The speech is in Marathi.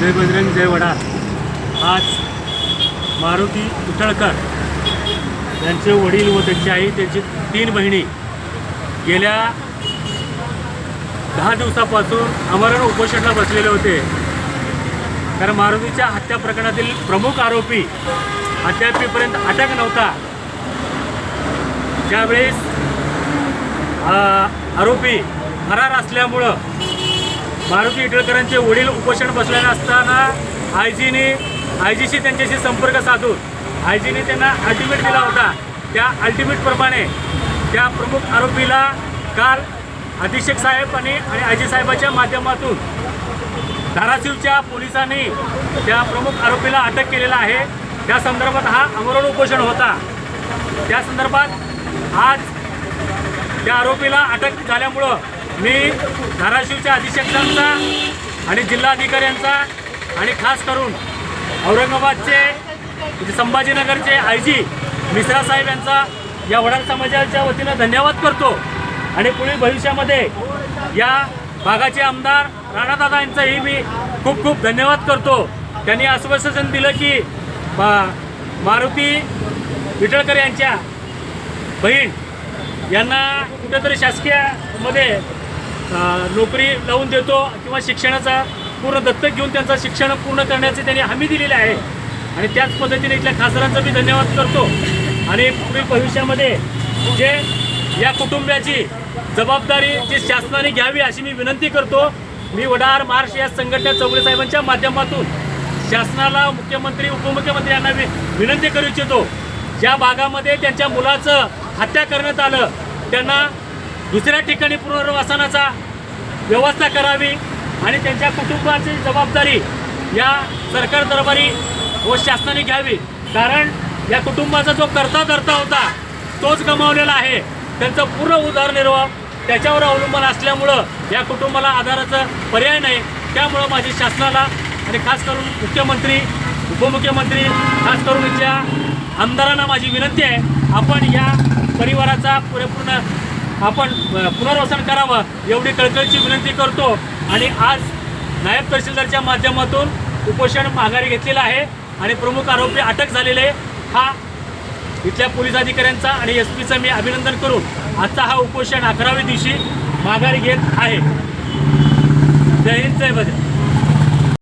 जय बजरंग जय वडार आज मारुती उतळकर यांचे वडील व त्यांची आई त्यांची तीन बहिणी गेल्या दहा दिवसापासून अमरण उपोषणाला बसलेले होते. कारण मारुतीच्या हत्या प्रकरणातील प्रमुख आरोपी अद्यापीपर्यंत अटक नव्हता. ज्यावेळेस आरोपी फरार असल्यामुळं मारुती इटळकरांचे वडील उपोषण बसलेले असताना आयजीने आयजीशी त्यांच्याशी संपर्क साधून आयजीने त्यांना अल्टिमेट दिला होता. त्या अल्टिमेटप्रमाणे त्या प्रमुख आरोपीला काल अधीक्षक साहेब आणि आणि आयजी साहेबाच्या माध्यमातून धाराशिवच्या पोलिसांनी त्या प्रमुख आरोपीला अटक केलेला आहे. त्या संदर्भात हा आमरण उपोषण होता. त्या संदर्भात आज त्या आरोपीला अटक झाल्यामुळं मी धाराशिवच्या अधीक्षकांचा आणि जिल्हाधिकाऱ्यांचा आणि खास करून औरंगाबादचे म्हणजे संभाजीनगरचे आय जी मिश्रा साहेब यांचा या वडार समाजाच्या वतीनं धन्यवाद करतो. आणि पुढील भविष्यामध्ये या भागाचे आमदार राणादादा यांचाही मी खूप खूप धन्यवाद करतो. त्यांनी आश्वासन दिलं की मा- मारुती विठळकर यांच्या बहीण यांना कुठेतरी शासकीयमध्ये नोकरी लावून देतो किंवा शिक्षणाचा पूर्ण दत्तक घेऊन त्यांचं शिक्षण पूर्ण करण्याचे त्यांनी हमी दिलेली आहे. आणि त्याच पद्धतीने इथल्या खासदारांचा मी धन्यवाद करतो. आणि पुढील भविष्यामध्ये जे या कुटुंबियाची जबाबदारी जी शासनाने घ्यावी अशी मी विनंती करतो मी वडार महाराष्ट्र या संघटना चौगले साहेबांच्या माध्यमातून शासनाला मुख्यमंत्री उपमुख्यमंत्री यांना वि विनंती करू इच्छितो. ज्या भागामध्ये त्यांच्या मुलाचं हत्या करण्यात आलं त्यांना दुसऱ्या ठिकाणी पुनर्वसनाचा व्यवस्था करावी आणि त्यांच्या कुटुंबाची जबाबदारी या सरकार दरबारी व शासनाने घ्यावी. कारण या कुटुंबाचा जो करता धरता होता तोच गमावलेला आहे. त्यांचं पूर्ण उदरनिर्वाह त्याच्यावर अवलंबून असल्यामुळं या कुटुंबाला आधाराचा पर्याय नाही. त्यामुळं माझी शासनाला आणि खास करून मुख्यमंत्री उपमुख्यमंत्री खास करून इथल्या आमदारांना माझी विनंती आहे आपण या परिवाराचा पुरेपूर्ण आपण पुनर्वसन करावं एवढी कळकळीची विनंती करतो. आणि आज नायब तहसीलदारच्या माध्यमातून उपोषण माघारी घेतलेलं आहे आणि प्रमुख आरोपी अटक झालेले हा इथल्या पोलीस अधिकाऱ्यांचा आणि एस पीचं मी अभिनंदन करून आजचा हा उपोषण अकराव्या दिवशी माघारी घेत आहे. जय हिंद जय भजन.